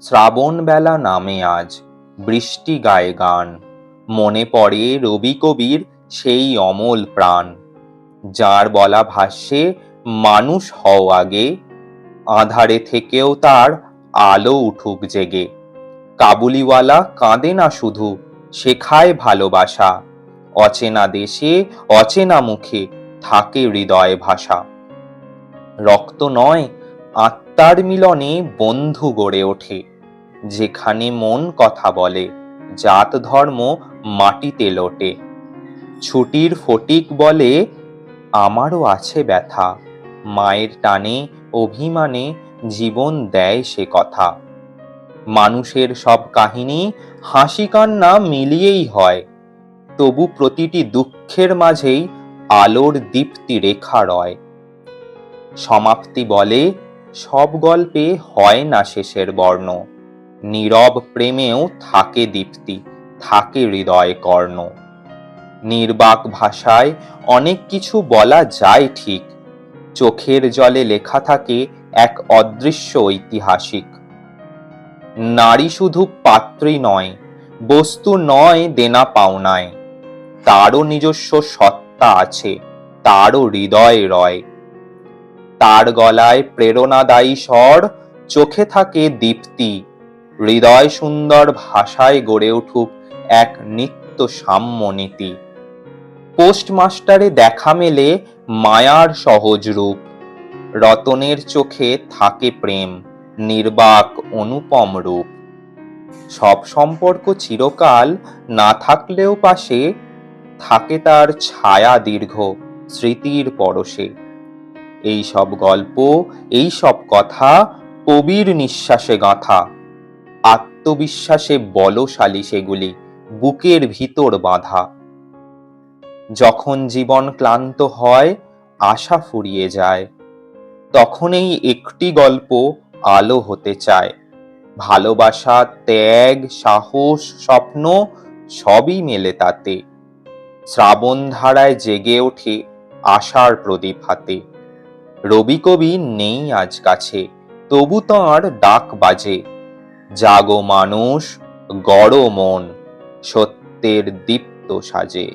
শ্রাবণ বেলা নামে আজ, বৃষ্টি গায়ে গান। মনে পড়ে রবি কবির সেই অমল প্রাণ। যার বলা ভাষ্যে, মানুষ হও আগে, আধারে থেকেও তার আলো উঠুক জেগে। কাবুলিওয়ালা কাঁদে না শুধু, শেখায় ভালোবাসা। অচেনা দেশে, অচেনা মুখে থাকে হৃদয় ভাষা। রক্ত নয় আত্মার মিলনে বন্ধু গড়ে ওঠে, যেখানে মন কথা বলে, জাত ধর্ম মাটিতে লোটে। ছুটির ফটিক বলে, আমারও আছে ব্যথা, মায়ের টানে অভিমানে জীবন দেয় সে কথা। মানুষের সব কাহিনী হাসি কান্না মিলিয়েই হয়, তবু প্রতিটি দুঃখের মাঝেই আলোর দীপ্তি রেখা রয়। সমাপ্তি বলে সব গল্পে হয় না শেষের বর্ণ। নীরব প্রেমেও থাকে দীপ্তি, থাকে হৃদয় কর্ণ। নির্বাক ভাষায় অনেক কিছু বলা যায় ঠিক। চোখের জলে লেখা থাকে এক অদৃশ্য ঐতিহাসিক। নারী শুধু পাত্রী নয়, বস্তু নয় দেনা পাওনায়। তারও নিজস্ব সত্তা আছে, তারও হৃদয় রয়। তার গলায় প্রেরণাদায়ী স্বর, চোখে থাকে দীপ্তি। হৃদয় সুন্দর ভাষায় গড়ে উঠুক এক নিত্য সাম্য নীতি। পোস্টমাস্টারে দেখা মেলে মায়ার সহজ রূপ। রতনের চোখে থাকে প্রেম, নির্বাক অনুপম রূপ। সব সম্পর্ক চিরকাল না থাকলেও পাশে, থাকে তার ছায়া দীর্ঘ স্মৃতির পরশে। এই সব গল্প, এই সব কথা, কবির নিঃশ্বাসে গাঁথা। আত্মবিশ্বাসে বলশালী সেগুলি, বুকের ভিতর বাঁধা। যখন জীবন ক্লান্ত হয়, আশা ফুরিয়ে যায়। তখন এই একটি গল্প আলো হতে চায়। ভালোবাসা, ত্যাগ, সাহস, স্বপ্ন সবই মেলে তাতে। শ্রাবণ ধারায় জেগে ওঠে আশার প্রদীপ হাতে। রবি কবি নেই আজ কাছে, তবু তাঁর ডাক বাজে। জাগো মানুষ, গড় মন, সত্যের দীপ্ত সাজে।